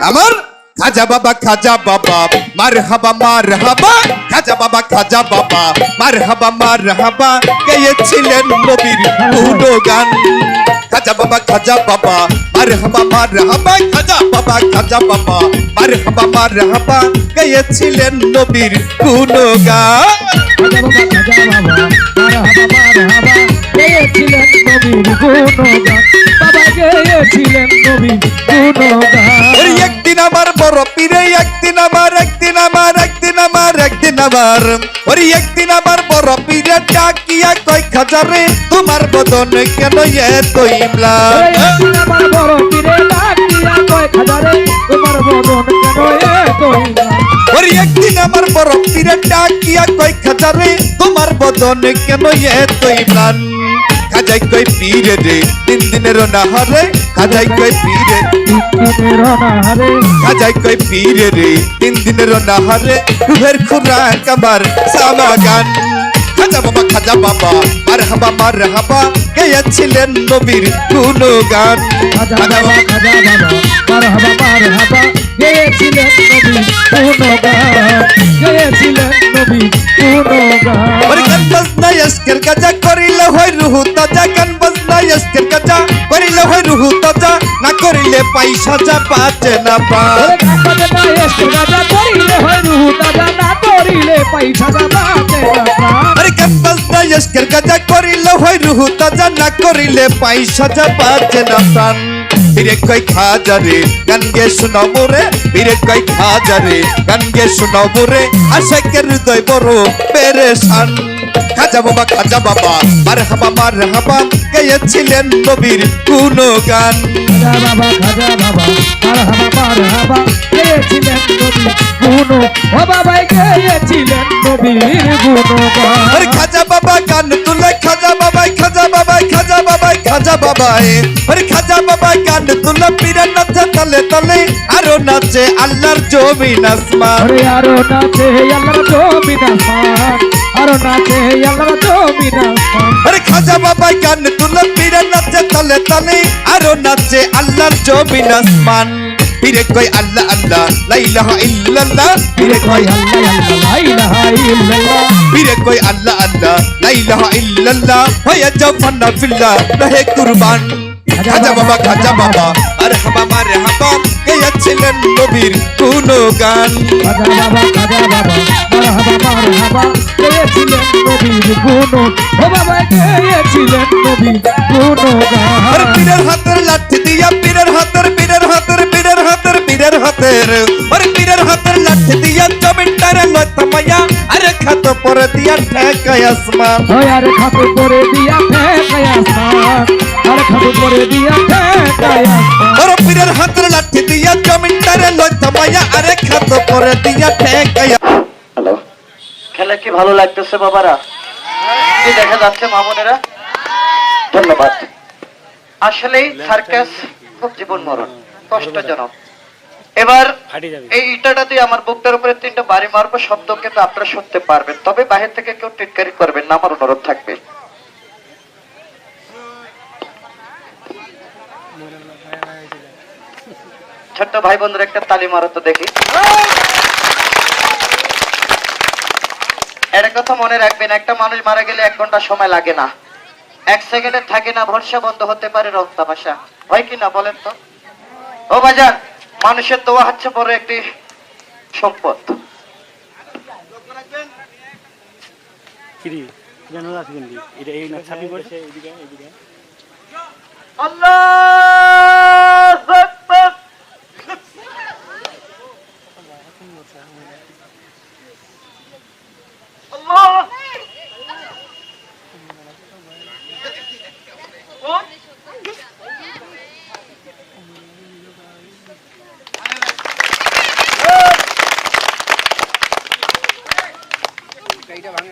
আমার খাজা বাবা খাজা বাবা মার হাবা মার হাবা খাজা বাবা খাজা বাবা মার হাবা মার হাবা গেয়েছিলেন নবীর পুরো গান খাজা বাবা খাজা বাবা মার হাবা মার হাবা খাজা বাবা খাজা বাবা মার হাবা মার হাবা গেয়েছিলেন নবীর কোন গান খাজা বাবা খাজা বাবা মার হাবা মার হাবা গেয়েছিলেন নবীর গুণগান বাবা গুণগান। ওই একদিন আমার বড় পীরে একদিন আমার একদিন আমার একদিন আমার একদিন আমার ওই একদিন আমার বড় পীরে ডাকিয়া কয় খাজারে তোমার বদন কেন এত ইমলা ওরে একদিন আমার বড় পীরে ডাকিয়া কয় খাজারে তোমার বদন কেন এত ইমলান? ওই একদিন আমার বড় পীরে ডাকিয়া কয় খাজারে তোমার বদন কেন এত ইমলান খাজাই কই পীরে রে? তিন দিনের নাহারে খাজাই কই পীরে? খাজাই কই পীরে রে? তিন দিনের নাহারে রুহের খুরাক আমার সামা গান খাজা বাবা খাজা বাবা মার হাবা মার হাবা গেয়েছিলেন নবীর কোন গান খাজা বাবা খাজা বাবা মার হাবা মার হাবা গেয়েছিলেন নবীর গুণগান। গেয়েছিলেন নবীর গুণগান। আজকের কাজা করিলে হয় রুহু তাজা গান বাজনা আজকের কাজা করিলে হয় রুহু তাজা। না করিলে পয়সা যা পাচে না পা আরে গান বাজনা আজকের কাজা করিলে হয় রুহু তাজা না করিলে পয়সা যা পাচে না প্রাণ ফিরে কই খাজারে গান গে শোনাবো রে ফিরে কই খাজারে গান গে শোনাবো রে। আশেকের হৃদয় বড় পেরেশান। খাজা বাবা খাজা বাবা মার হাবা মার হাবা গেয়েছিলেন নবীর কোন গান খাজা বাবা খাজা বাবা মার হাবা মার হাবা গেয়েছিলেন ও বাবা গেয়েছিলেন আরে খাজা বাবা গান তুলে খাজা বাবাই খাজা বাবাই খাজা খাজা বাবাই আরে খাজা বাবা গান তুলে পীরে নাচে তলে তলে আরও নাচে আল্লাহর জমিন আসমান। আরে আরও নাচে আল্লাহর জমিন আসমান আরও নাচে আল্লাহর জমিন আসমান। আরে খাজা বাবা গান তুলে পীরে নাচে তলে তলে আরও নাচে আল্লাহর জমিন আসমান। পীরে কই আল্লাহ আল্লাহ লা ইলাহা ইল্লাল্লাহ। পীরে কই আল্লাহ আল্লাহ লা ইলাহা ইল্লাল্লাহ। পীরে কই আল্লাহ আল্লাহ লা ইলাহা ইল্লাল্লাহ। হয়ে যাও ফান্না ফিল্লাহ রহে কুরবান। খাজা বাবা। খাজা বাবা। আর হাবা মারে হাবা গেয়েছিলেন নবীর কোন গান? খাজা বাবা খাজা বাবা মারহাবা মারহাবা গেয়েছিলেন নবীর গুণ ও বাবা গেয়েছিলেন নবীর আর গুণগান পীরের হাতের লাঠি দিয়া পীরের হাতের পীরের হাতের লতা আরে খাত পরে দিয়া ঠেকায় আসমান। আর খাতে করে দিয়া ফেকায় আসমান। আর খাতে করে দিয়া ফেকায় আসমান। পীরের হাতের লাঠি দিয়া জমিনটারে লতা মায়া আরে খাত পরে দিয়া ঠেকায় হ্যালো। খেলে কি ভালো লাগতেছে বাবারা? কি দেখা যাচ্ছে মামুনেরা ধন্যবাদ। আসলেই সার্কাস খুব জীবন মরণ কষ্টজনক। এবার এই ইটাটাতে আমার বুকটার উপরে তিনটা বাড়ি মারবো শব্দ কিন্তু আপনারা শুনতে পারবেন। তবে বাহির থেকে কেউ টিটকারি করবেন না আমার অনুরোধ থাকবে। ছোট্ট ভাই বোনদের একটা তালি মারো তো দেখি। একটা কথা মনে রাখবেন একটা মানুষ মারা গেলে এক ঘণ্টা সময় লাগে না। এক সেকেন্ডে থাকে না ভরসা বন্ধ হতে পারে রং তামাশা হয় কি না বলেন তো? ও বাজার মানুষের দোয়া হচ্ছে বড় একটি সম্পদ। কিরি കൈയുടെ വാങ്ങ